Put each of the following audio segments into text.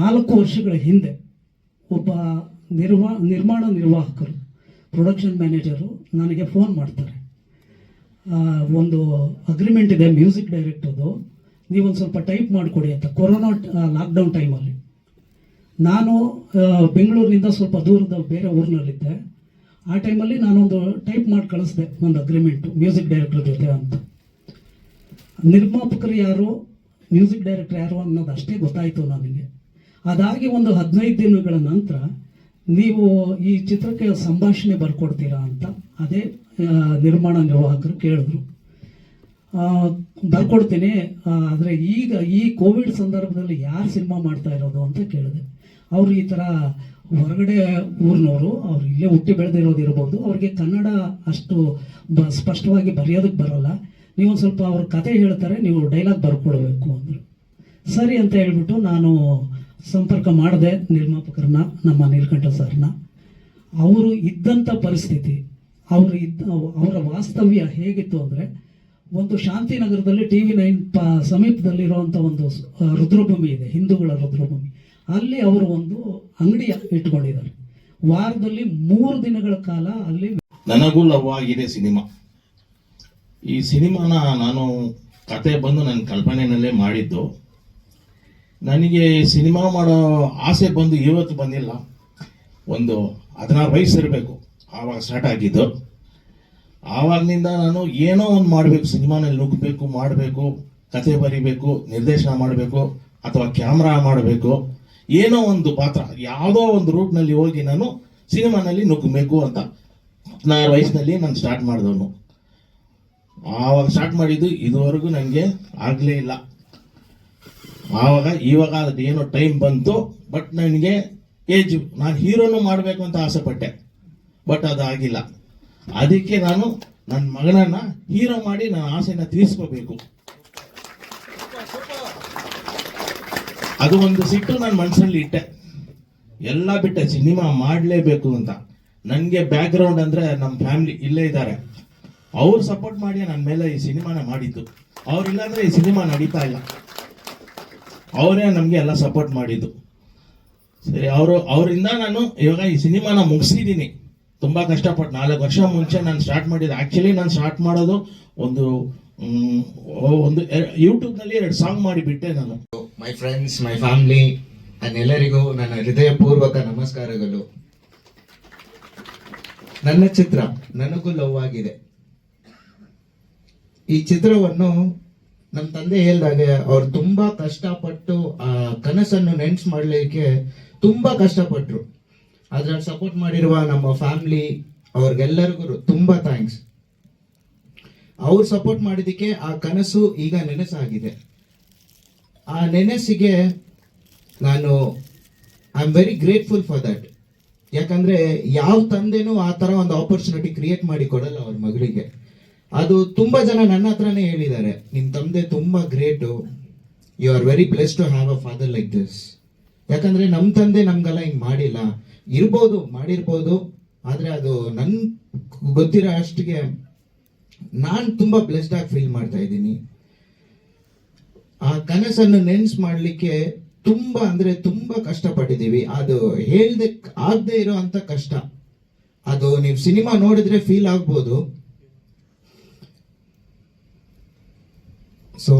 ನಾಲ್ಕು ವರ್ಷಗಳ ಹಿಂದೆ ಒಬ್ಬ ನಿರ್ವಾ, ನಿರ್ಮಾಣ ನಿರ್ವಾಹಕರು ಪ್ರೊಡಕ್ಷನ್ ಮ್ಯಾನೇಜರು ನನಗೆ ಫೋನ್ ಮಾಡ್ತಾರೆ. ಒಂದು ಅಗ್ರಿಮೆಂಟ್ ಇದೆ ಮ್ಯೂಸಿಕ್ ಡೈರೆಕ್ಟರ್ದು ನೀವೊಂದು ಸ್ವಲ್ಪ ಟೈಪ್ ಮಾಡಿಕೊಡಿ ಅಂತ. ಕೊರೋನಾ ಲಾಕ್ಡೌನ್ ಟೈಮಲ್ಲಿ ನಾನು ಬೆಂಗಳೂರಿನಿಂದ ಸ್ವಲ್ಪ ದೂರದ ಬೇರೆ ಊರಿನಲ್ಲಿದ್ದೆ. ಆ ಟೈಮಲ್ಲಿ ನಾನೊಂದು ಟೈಪ್ ಮಾಡಿ ಕಳಿಸ್ದೆ, ಒಂದು ಅಗ್ರಿಮೆಂಟು ಮ್ಯೂಸಿಕ್ ಡೈರೆಕ್ಟರ್ ಜೊತೆ ಅಂತ. ನಿರ್ಮಾಪಕರು ಯಾರು? ಮ್ಯೂಸಿಕ್ ಡೈರೆಕ್ಟರ್ ಯಾರು ಅನ್ನೋದು ಅಷ್ಟೇ ಗೊತ್ತಾಯಿತು ನನಗೆ ಅದಾಗಿ ಒಂದು ಹದಿನೈದು ದಿನಗಳ ನಂತರ ನೀವು ಈ ಚಿತ್ರಕ್ಕೆ ಸಂಭಾಷಣೆ ಬರ್ಕೊಡ್ತೀರಾ ಅಂತ ಅದೇ ನಿರ್ಮಾಣ ನಿರ್ವಾಹಕರು ಕೇಳಿದ್ರು. ಬರ್ಕೊಡ್ತೀನಿ ಆದರೆ ಈಗ ಈ ಕೋವಿಡ್ ಸಂದರ್ಭದಲ್ಲಿ ಯಾರು ಸಿನಿಮಾ ಮಾಡ್ತಾ ಇರೋದು ಅಂತ ಕೇಳಿದೆ. ಅವರು ಈ ಥರ ಹೊರಗಡೆ ಊರಿನವರು, ಅವ್ರು ಇಲ್ಲೇ ಹುಟ್ಟಿ ಬೆಳೆದಿರೋದು ಇರ್ಬೋದು. ಅವ್ರಿಗೆ ಕನ್ನಡ ಅಷ್ಟು ಬ, ಸ್ಪಷ್ಟವಾಗಿ ಬರೆಯೋದಕ್ಕೆ ಬರೋಲ್ಲ. ನೀವು ಸ್ವಲ್ಪ ಅವ್ರ ಕತೆ ಹೇಳ್ತಾರೆ, ನೀವು ಡೈಲಾಗ್ ಬರ್ಕೊಡ್ಬೇಕು ಅಂದರು. ಸರಿ ಅಂತ ಹೇಳ್ಬಿಟ್ಟು ನಾನು ಸಂಪರ್ಕ ಮಾಡಿದೆ ನಿರ್ಮಾಪಕರನ್ನ, ನಮ್ಮ ನೀಲಕಂಠ ಸರ್ನ. ಅವರು ಇದ್ದಂಥ ಪರಿಸ್ಥಿತಿ, ಅವರು ಇದ್ದ, ಅವರ ವಾಸ್ತವ್ಯ ಹೇಗಿತ್ತು ಅಂದರೆ, ಒಂದು ಶಾಂತಿನಗರದಲ್ಲಿ ಟಿ ವಿ ನೈನ್ ಪ ಸಮೀಪದಲ್ಲಿರುವಂಥ ಒಂದು ರುದ್ರಭೂಮಿ ಇದೆ, ಹಿಂದೂಗಳ ರುದ್ರಭೂಮಿ. ಅಲ್ಲಿ ಅವರು ಒಂದು ಅಂಗಡಿ ಇಟ್ಕೊಂಡಿದ್ದಾರೆ. ವಾರದಲ್ಲಿ ಮೂರು ದಿನಗಳ ಕಾಲ ಅಲ್ಲಿ ನನಗೂ ಲವ್ ಆಗಿದೆ ಸಿನಿಮಾ. ಈ ಸಿನಿಮಾನ ನಾನು ಕತೆ ಬಂದು ನನ್ನ ಕಲ್ಪನೆಯಲ್ಲೇ ಮಾಡಿದ್ದು. ನನಗೆ ಸಿನಿಮಾ ಮಾಡೋ ಆಸೆ ಬಂದು ಇವತ್ತು ಬಂದಿಲ್ಲ. ಒಂದು ಹದಿನಾರು ವಯಸ್ಸು ಇರಬೇಕು. ಆವಾಗ ಸ್ಟಾರ್ಟ್ ಆಗಿದ್ದು. ಆವಾಗಲಿಂದ ನಾನು ಏನೋ ಒಂದು ಮಾಡಬೇಕು. ಸಿನಿಮಾನಲ್ಲಿ ನುಗ್ಗಬೇಕು ಮಾಡಬೇಕು, ಕತೆ ಬರಿಬೇಕು, ನಿರ್ದೇಶನ ಮಾಡಬೇಕು, ಅಥವಾ ಕ್ಯಾಮ್ರಾ ಮಾಡಬೇಕು. ಏನೋ ಒಂದು ಪಾತ್ರ. ಯಾವುದೋ ಒಂದು ರೂಟ್ನಲ್ಲಿ ಹೋಗಿ ನಾನು ಸಿನಿಮಾನಲ್ಲಿ ನುಗ್ಗಬೇಕು ಅಂತ. ಹದಿನಾರು ವಯಸ್ಸಿನಲ್ಲಿ ನಾನು ಸ್ಟಾರ್ಟ್ ಮಾಡಿದವನು. ಆವಾಗ ಸ್ಟಾರ್ಟ್ ಮಾಡಿದ್ದು ಇದುವರೆಗೂ ನನಗೆ ಆಗಲೇ ಇಲ್ಲ. ಆವಾಗ ಇವಾಗ ಅದೇನೋ ಟೈಮ್ ಬಂತು ಬಟ್ ನನಗೆ ಏಜ್ ನಾನು ಹೀರೋನು ಮಾಡಬೇಕು ಅಂತ ಆಸೆ ಪಟ್ಟೆ ಬಟ್ ಅದು ಆಗಿಲ್ಲ. ಅದಕ್ಕೆ ನಾನು ನನ್ನ ಮಗನನ್ನು ಹೀರೋ ಮಾಡಿ ನನ್ನ ಆಸೆನ ತೀರಿಸ್ಕೋಬೇಕು. ಅದು ಒಂದು ಸಿಟ್ಟು ನಾನು ಮನಸ್ಸಲ್ಲಿ ಇಟ್ಟೆ. ಎಲ್ಲ ಬಿಟ್ಟೆ, ಸಿನಿಮಾ ಮಾಡಲೇಬೇಕು ಅಂತ. ನನಗೆ ಬ್ಯಾಕ್ಗ್ರೌಂಡ್ ಅಂದರೆ ನಮ್ಮ ಫ್ಯಾಮಿಲಿ ಇಲ್ಲೇ ಇದ್ದಾರೆ. ಅವ್ರು ಸಪೋರ್ಟ್ ಮಾಡಿ ನನ್ನ ಮೇಲೆ ಈ ಸಿನಿಮಾನ ಮಾಡಿದ್ದು. ಅವ್ರಿಲ್ಲಾಂದ್ರೆ ಈ ಸಿನಿಮಾ ನಡೀತಾ ಇಲ್ಲ. ಅವರೇ ನಮಗೆ ಎಲ್ಲ ಸಪೋರ್ಟ್ ಮಾಡಿದ್ದು. ಸರಿ, ಅವರು, ಅವರಿಂದ ನಾನು ಇವಾಗ ಈ ಸಿನಿಮಾನ ಮುಗಿಸಿದ್ದೀನಿ. ತುಂಬ ಕಷ್ಟಪಟ್ಟು ನಾಲ್ಕು ವರ್ಷ ಮುಂಚೆ ನಾನು ಸ್ಟಾರ್ಟ್ ಮಾಡಿದ್ದು. ಆ್ಯಕ್ಚುಲಿ ನಾನು ಸ್ಟಾರ್ಟ್ ಮಾಡೋದು ಒಂದು ಒಂದು ಯೂಟ್ಯೂಬ್ನಲ್ಲಿ ಎರಡು ಸಾಂಗ್ ಮಾಡಿಬಿಟ್ಟೆ ನಾನು. ಮೈ ಫ್ರೆಂಡ್ಸ್ ಮೈ ಫ್ಯಾಮಿಲಿ ಎಲ್ಲರಿಗೂ ನನ್ನ ಹೃದಯಪೂರ್ವಕ ನಮಸ್ಕಾರಗಳು. ನನ್ನ ಚಿತ್ರ, ನನಗೂ ಲವ್ ಆಗಿದೆ. ಈ ಚಿತ್ರವನ್ನು ನಮ್ಮ ತಂದೆ ಹೇಳ್ದಾಗೆ ಅವ್ರು ತುಂಬಾ ಕಷ್ಟಪಟ್ಟು ಆ ಕನಸನ್ನು ನೆನ್ಸ್ ಮಾಡಲಿಕ್ಕೆ ತುಂಬಾ ಕಷ್ಟಪಟ್ರು. ಅದ್ರ ಸಪೋರ್ಟ್ ಮಾಡಿರುವ ನಮ್ಮ ಫ್ಯಾಮಿಲಿ ಅವ್ರಿಗೆಲ್ಲರಿಗೂ ತುಂಬಾ ಥ್ಯಾಂಕ್ಸ್ ಅವ್ರು ಸಪೋರ್ಟ್ ಮಾಡಿದ್ದಕ್ಕೆ ಆ ಕನಸು ಈಗ ನೆನಸಾಗಿದೆ. ಆ ನೆನೆಸಿಗೆ ನಾನು I am very grateful for that ಯಾಕಂದ್ರೆ ಯಾವ ತಂದೆನೂ ಆ ತರ ಒಂದು ಆಪರ್ಚುನಿಟಿ ಕ್ರಿಯೇಟ್ ಮಾಡಿ ಕೊಡಲ್ಲ ಅವ್ರ ಮಗಳಿಗೆ. ಅದು ತುಂಬಾ ಜನ ನನ್ನ ಹತ್ರನೇ ಹೇಳಿದ್ದಾರೆ ನಿಮ್ ತಂದೆ ತುಂಬಾ great you are very bless to have a father like this ಯಾಕಂದ್ರೆ ನಮ್ ತಂದೆ ನಮ್ಗೆಲ್ಲ ಹಿಂಗ್ ಮಾಡಿಲ್ಲ. ಇರ್ಬೋದು, ಮಾಡಿರ್ಬೋದು, ಆದ್ರೆ ಅದು ನನ್ ಗೊತ್ತಿರೋ ಅಷ್ಟಿಗೆ ನಾನು ತುಂಬಾ ಬ್ಲೆಸ್ಡ್ ಆಗಿ ಫೀಲ್ ಮಾಡ್ತಾ ಇದ್ದೀನಿ. ಆ ಕನಸನ್ನು ನೆನ್ಸ್ ಮಾಡ್ಲಿಕ್ಕೆ ತುಂಬಾ ಅಂದ್ರೆ ತುಂಬಾ ಕಷ್ಟಪಟ್ಟಿದ್ದೀವಿ. ಅದು ಹೇಳ್ದೆ, ಆಗದೆ ಇರೋ ಅಂತ ಕಷ್ಟ. ಅದು ನೀವು ಸಿನಿಮಾ ನೋಡಿದ್ರೆ ಫೀಲ್ ಆಗ್ಬೋದು. So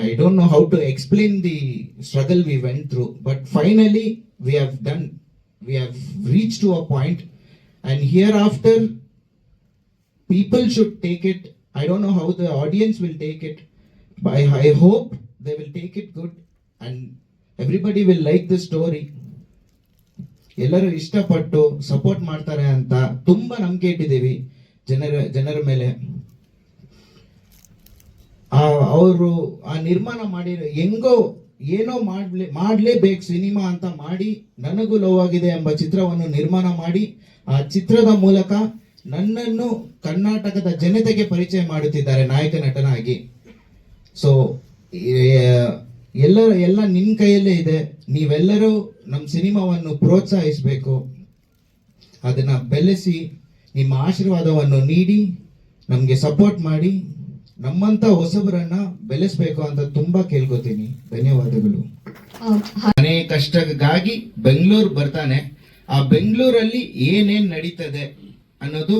I don't know how to explain the struggle we went through, but finally we have done, we have reached to a point, and hereafter people should take it. I don't know how the audience will take it, but I, I hope they will take it good and everybody will like the story. ಎಲ್ಲರೂ ಇಷ್ಟಪಟ್ಟು support ಮಾಡ್ತಾರೆ ಅಂತ ತುಂಬಾ ನಂಬಿಕೆ ಇಟ್ಟಿದ್ದೀವಿ ಜನರ ಜನರ ಮೇಲೆ ಅವರು ಆ ನಿರ್ಮಾಣ ಮಾಡಿರೋ ಹೆಂಗೋ ಏನೋ ಮಾಡ್ಲೇ, ಮಾಡಲೇಬೇಕು ಸಿನಿಮಾ ಅಂತ ಮಾಡಿ ನನಗೂ ಲೋವಾಗಿದೆ ಎಂಬ ಚಿತ್ರವನ್ನು ನಿರ್ಮಾಣ ಮಾಡಿ, ಆ ಚಿತ್ರದ ಮೂಲಕ ನನ್ನನ್ನು ಕರ್ನಾಟಕದ ಜನತೆಗೆ ಪರಿಚಯ ಮಾಡುತ್ತಿದ್ದಾರೆ ನಾಯಕ ನಟನಾಗಿ. ಸೊ ಎಲ್ಲ ಎಲ್ಲ ನಿನ್ನ ಕೈಯಲ್ಲೇ ಇದೆ. ನೀವೆಲ್ಲರೂ ನಮ್ಮ ಸಿನಿಮಾವನ್ನು ಪ್ರೋತ್ಸಾಹಿಸಬೇಕು. ಅದನ್ನ ಬೆಳೆಸಿ, ನಿಮ್ಮ ಆಶೀರ್ವಾದವನ್ನು ನೀಡಿ, ನಮಗೆ ಸಪೋರ್ಟ್ ಮಾಡಿ. ನಮ್ಮಂತ ಹೊಸಬರನ್ನ ಬೆಳೆಸಬೇಕು ಅಂತ ತುಂಬಾ ಕೇಳ್ಕೊತೀನಿ. ಧನ್ಯವಾದಗಳು. ಮನೆ ಕಷ್ಟಗಾಗಿ ಬೆಂಗಳೂರು ಬರ್ತಾನೆ. ಆ ಬೆಂಗಳೂರಲ್ಲಿ ಏನೇನ್ ನಡೀತದೆ ಅನ್ನೋದು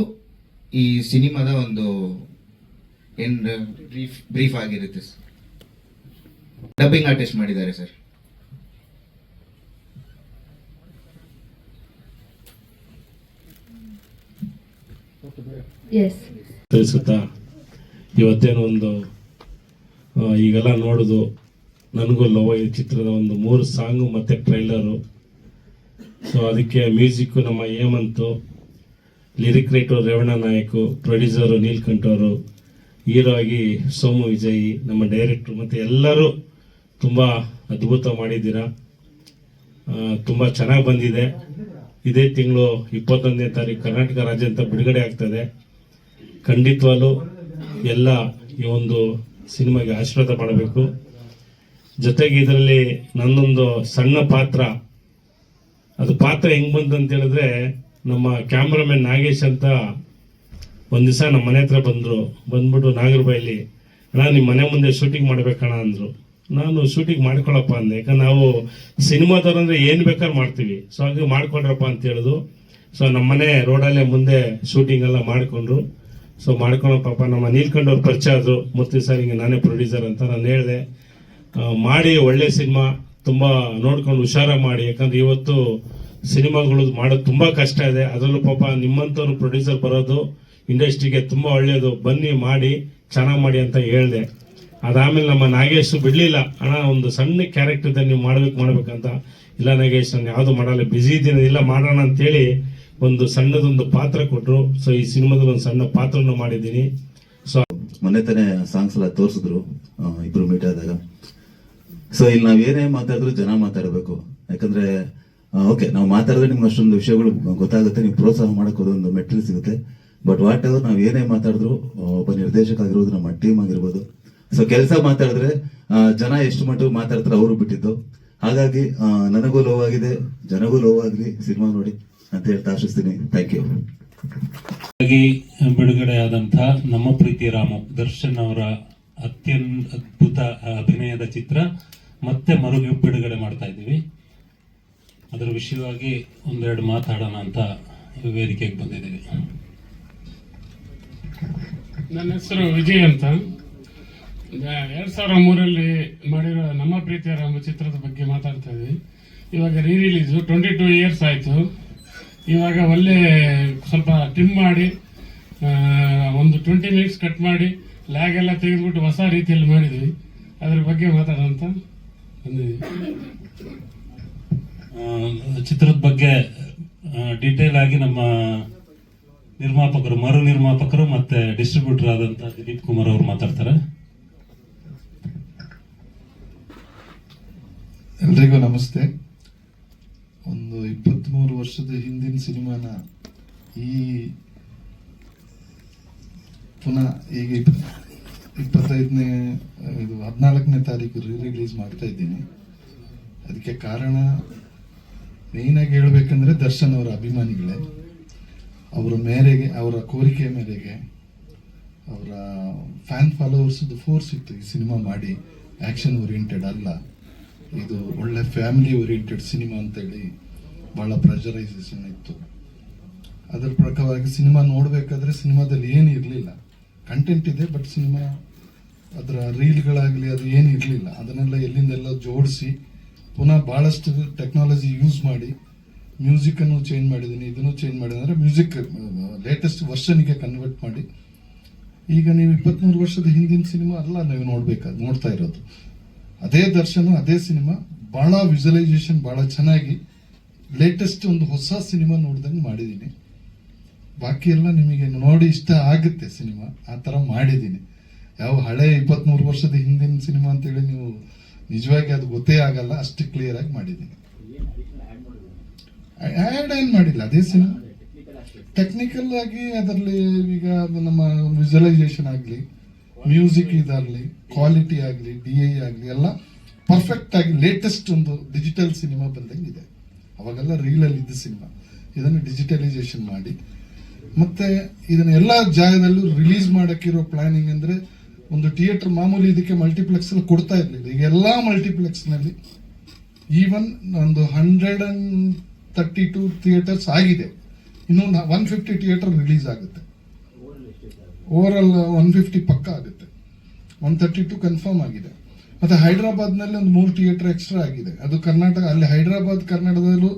ಈ ಸಿನಿಮಾದ ಒಂದು ಏನ್ ಬ್ರೀಫ್ ಬ್ರೀಫ್ ಆಗಿರುತ್ತೆ ಸರ್. ಡಬ್ಬಿಂಗ್ ಆರ್ಟಿಸ್ಟ್ ಮಾಡಿದ್ದಾರೆ ಸರ್. Yes. ಇವತ್ತೇನೋ ಒಂದು ಈಗೆಲ್ಲ ನೋಡೋದು ನನಗೂ ಲವ ಈ ಚಿತ್ರದ ಒಂದು ಮೂರು ಸಾಂಗು ಮತ್ತು ಟ್ರೈಲರು. ಸೊ ಅದಕ್ಕೆ ಮ್ಯೂಸಿಕ್ಕು ನಮ್ಮ Hemanth lyric writer Revanna Nayak producer ನೀಲ್ಕಂಠವರು hero ಆಗಿ ಸೋಮು ವಿಜಯ್, ನಮ್ಮ ಡೈರೆಕ್ಟ್ರು ಮತ್ತು ಎಲ್ಲರೂ ತುಂಬ ಅದ್ಭುತ ಮಾಡಿದ್ದೀರಾ. ತುಂಬ ಚೆನ್ನಾಗಿ ಬಂದಿದೆ. ಇದೇ ತಿಂಗಳು ಇಪ್ಪತ್ತೊಂದನೇ ತಾರೀಕು ಕರ್ನಾಟಕ ರಾಜ್ಯ ಅಂತ ಬಿಡುಗಡೆ ಆಗ್ತದೆ. ಖಂಡಿತವಾಗ್ಲೂ ಎಲ್ಲ ಈ ಒಂದು ಸಿನಿಮಾಗೆ ಆಶೀರ್ವಾದ ಮಾಡಬೇಕು ಜೊತೆಗೆ ಇದರಲ್ಲಿ ನನ್ನೊಂದು ಸಣ್ಣ ಪಾತ್ರ. ಅದು ಪಾತ್ರ ಹೆಂಗ್ ಬಂತು ಅಂತ ಹೇಳಿದ್ರೆ, ನಮ್ಮ ಕ್ಯಾಮ್ರಾಮನ್ ನಾಗೇಶ್ ಅಂತ ಒಂದು ದಿವಸ ನಮ್ಮ ಮನೆ ಹತ್ರ ಬಂದ್ರು. ಬಂದ್ಬಿಟ್ಟು ನಾಗರಬಾಯಿಲಿ, ಅಣ್ಣ ನಿಮ್ಮ ಮನೆ ಮುಂದೆ ಶೂಟಿಂಗ್ ಮಾಡ್ಬೇಕಣ್ಣ ಅಂದ್ರು. ನಾನು ಶೂಟಿಂಗ್ ಮಾಡ್ಕೊಳಪ್ಪ ಅಂದೆ. ಯಾಕಂದ್ರೆ ನಾವು ಸಿನಿಮಾದವ್ರು ಅಂದ್ರೆ ಏನ್ ಬೇಕಾದ್ರೆ ಮಾಡ್ತೀವಿ. ಸೊ ಹಾಗೆ ಮಾಡ್ಕೊಳ್ರಪ್ಪ ಅಂತ ಹೇಳಿದ್ರು. ಸೊ ನಮ್ಮ ಮನೆ ರೋಡಲ್ಲೇ ಮುಂದೆ ಶೂಟಿಂಗ್ ಎಲ್ಲ ಮಾಡ್ಕೊಂಡ್ರು. ಸೊ ಮಾಡ್ಕೊಳ್ಳೋ ಪಾಪ, ನಮ್ಮ ನೀಲ್ಕಂಡವ್ರು ಪರಿಚಯ ಆದರು. ಮೂರ್ತಿ ಸರ್ ಹಿಂಗೆ ನಾನೇ ಪ್ರೊಡ್ಯೂಸರ್ ಅಂತ ನಾನು ಹೇಳಿದೆ. ಮಾಡಿ, ಒಳ್ಳೆ ಸಿನಿಮಾ ತುಂಬ ನೋಡ್ಕೊಂಡು ಹುಷಾರಾಗಿ ಮಾಡಿ. ಯಾಕಂದ್ರೆ ಇವತ್ತು ಸಿನಿಮಾಗಳು ಮಾಡೋದು ತುಂಬ ಕಷ್ಟ ಇದೆ. ಅದರಲ್ಲೂ ಪಾಪ ನಿಮ್ಮಂಥವ್ರು ಪ್ರೊಡ್ಯೂಸರ್ ಬರೋದು ಇಂಡಸ್ಟ್ರಿಗೆ ತುಂಬ ಒಳ್ಳೆಯದು ಬನ್ನಿ, ಮಾಡಿ, ಚೆನ್ನಾಗಿ ಮಾಡಿ ಅಂತ ಹೇಳಿದೆ. ಅದಾದಮೇಲೆ ನಮ್ಮ ನಾಗೇಶ್ ಬಿಡ್ಲಿಲ್ಲ. ಅಣ್ಣ, ಒಂದು ಸಣ್ಣ ಕ್ಯಾರೆಕ್ಟರ್ ನೀವು ಮಾಡ್ಬೇಕು, ಮಾಡ್ಬೇಕಂತ. ಇಲ್ಲ ನಾಗೇಶ್, ನಾನು ಯಾವುದು ಮಾಡಲ್ಲ. ಬಿಸಿ ಇದ್ದೀನಿ, ಇಲ್ಲ ಮಾಡೋಣ ಅಂತೇಳಿ ಒಂದು ಸಣ್ಣದೊಂದು ಪಾತ್ರ ಕೊಟ್ರು. ಸೊ ಈ ಸಿನಿಮಾದಲ್ಲಿ ಒಂದು ಸಣ್ಣ ಪಾತ್ರವನ್ನು ಮಾಡಿದ್ದೀನಿ. ಸೊ ಮೊನ್ನೆ ತಾನೇ ಸಾಂಗ್ಸ್ ಎಲ್ಲ ತೋರಿಸಿದ್ರು ಇಬ್ರು ಮೀಟ್ ಆದಾಗ. ಸೊ ಇಲ್ಲಿ ನಾವ್ ಏನೇ ಮಾತಾಡಿದ್ರು ಜನ ಮಾತಾಡಬೇಕು. ಯಾಕಂದ್ರೆ ಓಕೆ ನಾವು ಮಾತಾಡಿದ್ರೆ ನಿಮ್ಗೆ ಅಷ್ಟೊಂದು ವಿಷಯಗಳು ಗೊತ್ತಾಗುತ್ತೆ, ನೀವು ಪ್ರೋತ್ಸಾಹ ಮಾಡಕ್ ಒಂದು ಮೆಟೀರಿಯಲ್ ಸಿಗುತ್ತೆ. ಬಟ್ ವಾಟ್ ಎವರ್ ನಾವ್ ಏನೇ ಮಾತಾಡಿದ್ರು ಒಬ್ಬ ನಿರ್ದೇಶಕ ಆಗಿರ್ಬೋದು ನಮ್ಮ ಟೀಮ್ ಆಗಿರ್ಬೋದು. ಸೊ ಕೆಲಸ ಮಾತಾಡಿದ್ರೆ ಜನ ಎಷ್ಟು ಮಟ್ಟಿಗೆ ಮಾತಾಡ್ತಾರೆ ಅವರು ಬಿಟ್ಟಿದ್ದು. ಹಾಗಾಗಿ ನನಗೂ ನನಗೂ ಆಗಿದೆ, ಜನಗೂ ನೋವಾಗ್ಲಿ ಸಿನಿಮಾ ನೋಡಿ. ಅಂತ ಹೇಳ್ತಾ ಆಶಿಸ್ತೀನಿ. ಥ್ಯಾಂಕ್ ಯು ಬಿಡುಗಡೆ ಆದಂತಹ ನಮ್ಮ ಪ್ರೀತಿ ರಾಮ ದರ್ಶನ್ ಅವರ ಅತ್ಯಂತ ಅದ್ಭುತ ಅಭಿನಯದ ಚಿತ್ರ ಮತ್ತೆ ಮರು ಬಿಡುಗಡೆ ಮಾಡ್ತಾ ಇದ್ದೀವಿ. ಅದರ ವಿಷಯವಾಗಿ ಒಂದೆರಡು ಮಾತಾಡೋಣ ಅಂತ ವೇದಿಕೆಗೆ ಬಂದಿದ್ದೀವಿ. ನನ್ನ ಹೆಸರು ವಿಜಯ್ ಅಂತ. ಎರಡ್ ಸಾವಿರ ಮೂರಲ್ಲಿ ಮಾಡಿರೋ ನಮ್ಮ ಪ್ರೀತಿಯ ರಾಮ ಚಿತ್ರದ ಬಗ್ಗೆ ಮಾತಾಡ್ತಾ ಇದ್ದೀವಿ. ಇವಾಗ ರೀ ರಿಲೀಸು ಟ್ವೆಂಟಿ ಟೂ ಇಯರ್ಸ್ ಆಯಿತು. ಇವಾಗ ಒಳ್ಳೆ ಸ್ವಲ್ಪ ಟ್ರಿಮ್ ಮಾಡಿ ಒಂದು ಟ್ವೆಂಟಿ ಮಿನಿಟ್ಸ್ ಕಟ್ ಮಾಡಿ ಲ್ಯಾಗ್ ಎಲ್ಲ ತೆಗೆದುಬಿಟ್ಟು ಹೊಸ ರೀತಿಯಲ್ಲಿ ಮಾಡಿದ್ವಿ. ಅದ್ರ ಬಗ್ಗೆ ಮಾತಾಡೋಂತ ಅಂತ ಬಂದಿದ್ವಿ ಆ, ಚಿತ್ರದ ಬಗ್ಗೆ ಡೀಟೇಲ್ ಆಗಿ ನಮ್ಮ ನಿರ್ಮಾಪಕರು ಮರು ನಿರ್ಮಾಪಕರು ಮತ್ತೆ ಡಿಸ್ಟ್ರಿಬ್ಯೂಟರ್ ಆದಂತ ದಿಲೀಪ್ ಕುಮಾರ್ ಅವರು ಮಾತಾಡ್ತಾರೆ. ಎಲ್ರಿಗೂ ನಮಸ್ತೆ. ಇಪ್ಪತ್ತ್ಮೂರು ವರ್ಷದ ಹಿಂದಿನ ಸಿನಿಮಾನ ಈ ಪುನಃ ಈಗ ಇಪ್- ಇಪ್ಪತ್ತೈದನೇ, ಇದು ಹದಿನಾಲ್ಕನೇ ತಾರೀಕು ರೀ ರಿಲೀಸ್ ಮಾಡ್ತಾ ಇದ್ದೀನಿ. ಅದಕ್ಕೆ ಕಾರಣ ಮೇಯ್ನಾಗಿ ಹೇಳಬೇಕಂದ್ರೆ ದರ್ಶನ್ ಅವರ ಅಭಿಮಾನಿಗಳೇ. ಅವರ ಮೇರೆಗೆ, ಅವರ ಕೋರಿಕೆ ಮೇರೆಗೆ ಅವರ ಫ್ಯಾನ್ ಫಾಲೋವರ್ಸ್ದು ಫೋರ್ಸ್ ಇತ್ತು ಈ ಸಿನಿಮಾ ಮಾಡಿ. ಆ್ಯಕ್ಷನ್ ಓರಿಯೆಂಟೆಡ್ ಅಲ್ಲ. ಇದು ಒಳ್ಳೆ ಫ್ಯಾಮಿಲಿ ಓರಿಯೆಂಟೆಡ್ ಸಿನಿಮಾ ಅಂತೇಳಿ ಭಾಳ ಪ್ರೆಷರೈಸೇಷನ್ ಇತ್ತು. ಅದರ ಪ್ರಕಾರವಾಗಿ ಸಿನಿಮಾ ನೋಡಬೇಕಾದ್ರೆ ಸಿನಿಮಾದಲ್ಲಿ ಏನು ಇರಲಿಲ್ಲ. ಕಂಟೆಂಟ್ ಇದೆ ಬಟ್ ಸಿನಿಮಾ ಅದರ ರೀಲ್ಗಳಾಗಲಿ ಅದು ಏನು ಇರಲಿಲ್ಲ. ಅದನ್ನೆಲ್ಲ ಎಲ್ಲಿಂದೆಲ್ಲ ಜೋಡಿಸಿ ಪುನಃ ಭಾಳಷ್ಟು ಟೆಕ್ನಾಲಜಿ ಯೂಸ್ ಮಾಡಿ ಮ್ಯೂಸಿಕನ್ನು ಚೇಂಜ್ ಮಾಡಿದ್ದೀನಿ ಇದನ್ನು ಚೇಂಜ್ ಮಾಡಿದ್ರೆ ಅಂದರೆ ಮ್ಯೂಸಿಕ್ ಲೇಟೆಸ್ಟ್ ವರ್ಷನಿಗೆ ಕನ್ವರ್ಟ್ ಮಾಡಿ. ಈಗ ನೀವು ಇಪ್ಪತ್ತ್ಮೂರು ವರ್ಷದ ಹಿಂದಿನ ಸಿನಿಮಾ ಅಲ್ಲ ನೀವು ನೋಡ್ಬೇಕಾದ್, ನೋಡ್ತಾ ಇರೋದು. ಅದೇ ದರ್ಶನ, ಅದೇ ಸಿನಿಮಾ ಭಾಳ ವಿಜುವಲೈಸೇಷನ್ ಭಾಳ ಚೆನ್ನಾಗಿ ಲೇಟೆಸ್ಟ್ ಒಂದು ಹೊಸ ಸಿನಿಮಾ ನೋಡ್ದಂಗೆ ಮಾಡಿದ್ದೀನಿ ಬಾಕಿ ಎಲ್ಲ ನಿಮಗೆ ನೋಡಿ ಇಷ್ಟ ಆಗುತ್ತೆ ಸಿನಿಮಾ. ಆ ಥರ ಮಾಡಿದ್ದೀನಿ ಯಾವ ಹಳೆ ಇಪ್ಪತ್ತ್ಮೂರು ವರ್ಷದ ಹಿಂದಿನ ಸಿನಿಮಾ ಅಂತೇಳಿ ನೀವು ನಿಜವಾಗಿ ಅದು ಗೊತ್ತೇ ಆಗಲ್ಲ. ಅಷ್ಟು ಕ್ಲಿಯರ್ ಆಗಿ ಮಾಡಿದ್ದೀನಿ ಆ್ಯಡ್ ಏನು ಮಾಡಿಲ್ಲ? ಅದೇ ಸಿನಿಮಾ. ಟೆಕ್ನಿಕಲ್ ಆಗಿ ಅದರಲ್ಲಿ ಈಗ ನಮ್ಮ ವಿಜುವಲೈಸೇಷನ್ ಆಗಲಿ ಮ್ಯೂಸಿಕ್ ಇದಾಗಲಿ ಕ್ವಾಲಿಟಿ ಆಗಲಿ ಡಿ ಐ ಆಗಲಿ ಎಲ್ಲ ಪರ್ಫೆಕ್ಟ್ ಆಗಿ ಲೇಟೆಸ್ಟ್ ಒಂದು ಡಿಜಿಟಲ್ ಸಿನಿಮಾ ಬಂದಂಗೆ ಇದೆ ಅವಾಗೆಲ್ಲ ರೀಲಲ್ಲಿ ಇದ್ದ ಸಿನಿಮಾ ಇದನ್ನು ಡಿಜಿಟಲೈಸೇಷನ್ ಮಾಡಿ. ಮತ್ತೆ ಇದನ್ನ ಎಲ್ಲ ಜಾಗದಲ್ಲೂ ರಿಲೀಸ್ ಮಾಡೋಕ್ಕಿರೋ ಪ್ಲಾನಿಂಗ್ ಅಂದ್ರೆ ಒಂದು ಥಿಯೇಟರ್ ಮಾಮೂಲಿ ಇದಕ್ಕೆ ಮಲ್ಟಿಪ್ಲೆಕ್ಸ್ ಅಲ್ಲಿ ಕೊಡ್ತಾ ಇರ್ಲಿಲ್ಲ. ಈಗ ಎಲ್ಲ ಮಲ್ಟಿಪ್ಲೆಕ್ಸ್ನಲ್ಲಿ ಈವನ್ ಒಂದು hundred and thirty two theatres ಆಗಿದೆ ಇನ್ನೊಂದು ಒನ್ ಫಿಫ್ಟಿ ಥಿಯೇಟರ್ ರಿಲೀಸ್ ಆಗುತ್ತೆ. ಓವರ್ ಆಲ್ ಒನ್ ಫಿಫ್ಟಿ ಪಕ್ಕ ಆಗುತ್ತೆ. ಒನ್ ತರ್ಟಿ ಟು ಕನ್ಫರ್ಮ್ ಆಗಿದೆ. ಮತ್ತೆ ಹೈದ್ರಾಬಾದ್ನಲ್ಲಿ ಒಂದು ಮೂರು ಥಿಯೇಟರ್ ಎಕ್ಸ್ಟ್ರಾ ಆಗಿದೆ. ಅದು ಕರ್ನಾಟಕ, ಅಲ್ಲಿ ಹೈದರಾಬಾದ್ ಕರ್ನಾಟಕದಲ್ಲೂ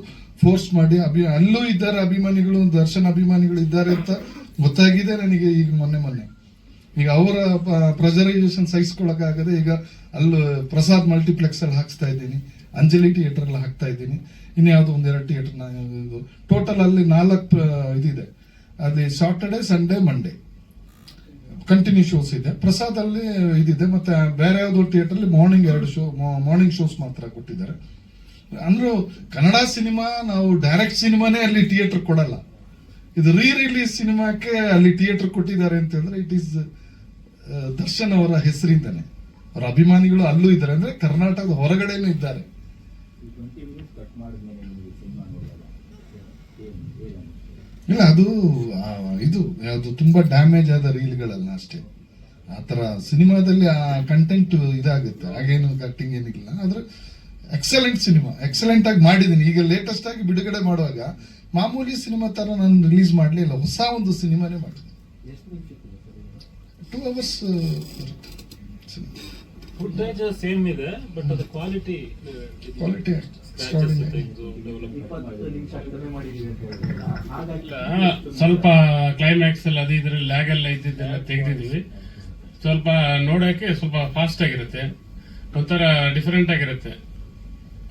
ಫೋರ್ಸ್ ಮಾಡಿ ಅಭಿ, ಅಲ್ಲೂ ಇದ್ದಾರೆ ಅಭಿಮಾನಿಗಳು, ದರ್ಶನ್ ಅಭಿಮಾನಿಗಳು ಇದ್ದಾರೆ ಅಂತ ಗೊತ್ತಾಗಿದೆ ನನಗೆ ಈಗ ಮೊನ್ನೆ ಮೊನ್ನೆ. ಈಗ ಅವರ ಪ್ರೆಸರೈಸೇಷನ್ ಸಹಿಸ್ಕೊಳಕ್ಕಾಗದೆ ಈಗ ಅಲ್ಲಿ ಪ್ರಸಾದ್ ಮಲ್ಟಿಪ್ಲೆಕ್ಸ್ ಅಲ್ಲಿ ಹಾಕ್ಸ್ತಾ ಇದ್ದೀನಿ. ಅಂಜಲಿ ಥಿಯೇಟರ್ ಅಲ್ಲಿ ಹಾಕ್ತಾ ಇದ್ದೀನಿ. ಇನ್ಯಾವುದೋ ಒಂದೆರಡು ಥಿಯೇಟರ್ ಟೋಟಲ್ ಅಲ್ಲಿ ನಾಲ್ಕು ಇದಿದೆ. ಅದೇ Saturday Sunday Monday continue shows ಇದೆ. ಪ್ರಸಾದ್ ಅಲ್ಲಿ ಇದಿದೆ, ಮತ್ತೆ ಬೇರೆ ಯಾವ್ದೋ ಥಿಯೇಟರ್ ಅಲ್ಲಿ ಮಾರ್ನಿಂಗ್ ಎರಡು ಶೋ ಮಾರ್ನಿಂಗ್ ಶೋಸ್ ಮಾತ್ರ ಕೊಟ್ಟಿದ್ದಾರೆ. ಅಂದ್ರೂ ಕನ್ನಡ ಸಿನಿಮಾ ನಾವು ಡೈರೆಕ್ಟ್ ಸಿನಿಮಾನೇ ಅಲ್ಲಿ ಥಿಯೇಟರ್ ಕೊಡಲ್ಲ. ಇದು ರೀ ರಿಲೀಸ್ ಸಿನಿಮಾಕ್ಕೆ ಅಲ್ಲಿ ಥಿಯೇಟರ್ ಕೊಟ್ಟಿದ್ದಾರೆ ಅಂತಂದ್ರೆ ಇಟ್ ಈಸ್ ದರ್ಶನ್ ಅವರ ಹೆಸರಿಂದಾನೆ. ಅವರ ಅಭಿಮಾನಿಗಳು ಅಲ್ಲೂ ಇದ್ದಾರೆ. ಅಂದ್ರೆ ಕರ್ನಾಟಕದ ಹೊರಗಡೆನೂ ಇದ್ದಾರೆ. ಇಲ್ಲ ಅದು ಇದು ಅದು ತುಂಬಾ ಡ್ಯಾಮೇಜ್ ಆದ ರೀಲ್ಗಳಲ್ಲ ಅಷ್ಟೇ. ಆ ತರ ಸಿನಿಮಾದಲ್ಲಿ ಆ ಕಂಟೆಂಟ್ ಇದಾಗುತ್ತೆ. ಹಾಗೇನು ಕಟ್ಟಿಂಗ್ ಏನಿಲ್ಲ. ಆದ್ರೆ ಎಕ್ಸಲೆಂಟ್ ಸಿನಿಮಾ. ಎಕ್ಸಲೆಂಟ್ ಆಗಿ ಮಾಡಿದ್ದೀನಿ ಈಗ ಲೇಟೆಸ್ಟ್ ಆಗಿ ಬಿಡುಗಡೆ ಮಾಡುವಾಗ ಮಾಮೂಲಿ ಸಿನಿಮಾ ತರ ನಾನು ರಿಲೀಸ್ ಮಾಡಲಿಲ್ಲ ಹೊಸ ಒಂದು ಸಿನಿಮಾನೇ ಮಾಡಿದೆ ಟೂ ಅವರ್ಸ್ ಫುಟೇಜ್ ಸೇಮ್ ಇದೆ? ಬಟ್ ಅದು ಕ್ವಾಲಿಟಿ ಕ್ವಾಲಿಟಿ ಇಲ್ಲ, ಸ್ವಲ್ಪ ಕ್ಲೈಮ್ಯಾಕ್ಸ್ ಅಲ್ಲಿ ಅದು ಇದ್ರಲ್ಲಿ ಲ್ಯಾಗ್ ಎಲ್ಲ ಇದ್ದಿದ್ದೆಲ್ಲ ತೆಗೆದಿದ್ದೀವಿ. ಸ್ವಲ್ಪ ನೋಡೋಕೆ ಸ್ವಲ್ಪ ಫಾಸ್ಟ್ ಆಗಿರುತ್ತೆ. ಒಂಥರ ಡಿಫ್ರೆಂಟ್ ಆಗಿರುತ್ತೆ.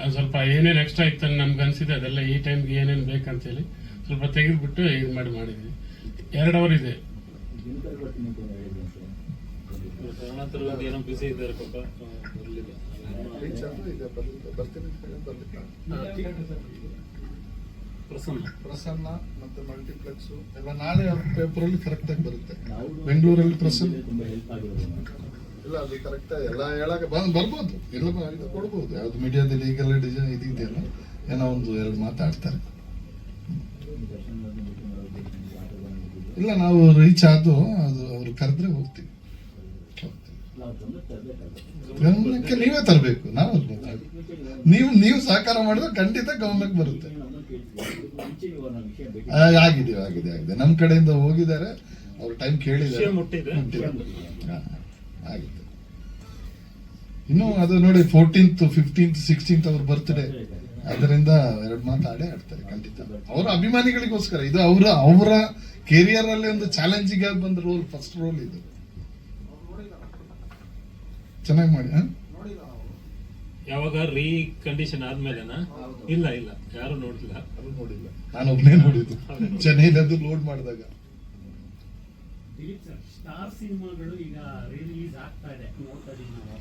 ಅದು ಸ್ವಲ್ಪ ಏನೇನು ಎಕ್ಸ್ಟ್ರಾ ಇತ್ತು ಅಂತ ನಮ್ಗೆ ಅನ್ಸಿದೆ ಅದೆಲ್ಲ ಈ ಟೈಮ್ಗೆ ಏನೇನು ಬೇಕಂತೇಳಿ ಸ್ವಲ್ಪ ತೆಗೆದ್ಬಿಟ್ಟು ಇದು ಮಾಡಿ ಮಾಡಿದ್ವಿ. ಎರಡು ಅವರ್ ಇದೆ. ಏನೋ ಬಿಸಿ ಇದ್ದಾರೆ ಪಾಪ ಬರಲಿಲ್ಲ ಪ್ರಸನ್ನ ಪ್ರಸನ್ನ ಮತ್ತೆ ಮಲ್ಟಿಪ್ಲೆಕ್ಸ್ ಎಲ್ಲ ನಾಳೆ ಪೇಪರ್ ಅಲ್ಲಿ ಕರೆಕ್ಟ್ ಆಗಿ ಬರುತ್ತೆ ಬೆಂಗಳೂರಲ್ಲಿ ಪ್ರಸನ್ನ ಇಲ್ಲ ಅದು ಕರೆಕ್ಟ್ ಎಲ್ಲ ಹೇಳಕ್ ಬಂದ್ ಬರ್ಬೋದು ಎಲ್ಲ ಇದು ಕೊಡ್ಬೋದು ಯಾವ್ದು ಮೀಡಿಯಾದಲ್ಲಿ ಈಗೆಲ್ಲ ಡಿಸೈನ್ ಇದೆಯಲ್ಲ ಏನೋ ಒಂದು ಎರಡು ಮಾತಾಡ್ತಾರೆ ಇಲ್ಲ ನಾವು ರೀಚ್ ಆದ್ದು ಅದು ಅವ್ರು ಕರೆದ್ರೆ ಹೋಗ್ತೀವಿ ಗಮನಕ್ಕೆ ನೀವೇ ತರಬೇಕು ನಾವು ನೀವು ನೀವು ಸಹಕಾರ ಮಾಡಿದ್ರೆ ಖಂಡಿತ ಗಮನಕ್ಕೆ ಬರುತ್ತೆ. ಆಗಿದೆ ಆಗಿದೆ ಆಗಿದೆ. ನಮ್ಮ ಕಡೆಯಿಂದ ಹೋಗಿದ್ದಾರೆ ಅವ್ರು ಟೈಮ್ ಕೇಳಿದ್ದಾರೆ. ಆಗಿದೆ. ಇನ್ನು ಅದು ನೋಡಿ ಫೋರ್ಟೀನ್ತ್ ಫಿಫ್ಟೀನ್ತ್ ಸಿಕ್ಸ್ಟೀನ್ತ್ ಅವ್ರ ಬರ್ತ್ಡೇ ಅದರಿಂದ ಎರಡು ಮಾತು ಆಡೇ ಆಡ್ತಾರೆ ಖಂಡಿತ. ಅವರ ಅಭಿಮಾನಿಗಳಿಗೋಸ್ಕರ. ಇದು ಅವರ ಅವರ ಕೆರಿಯರ್ ಅಲ್ಲಿ ಒಂದು ಚಾಲೆಂಜಿಂಗ್ ಆಗಿ ಬಂದ ರೋಲ್ ಫಸ್ಟ್ ರೋಲ್ ಇದು. ಚೆನ್ನಾಗಿ ಮಾಡಿ ಹಾ? ಯಾವಾಗ ರೀ ಕಂಡೀಷನ್ ಆದ್ಮೇಲೆನಾ ಇಲ್ಲ ಇಲ್ಲ. ಯಾರು ನೋಡಿಲ್ಲ ಅದು ನೋಡಿಲ್ಲ. ನಾನು ಒಬ್ಬನೇ ನೋಡಿದ್ದು. ಚೆನ್ನೈ ಅದು ಲೋಡ್ ಮಾಡಿದಾಗ. ಸ್ಟಾರ್ ಸಿನಿಮಾಗಳು ಈಗ ರಿಲೀಸ್ ಆಗ್ತಾ ಇದೆ. ನೋಡ್ತಾ ಇದೀವಿ ನಾವು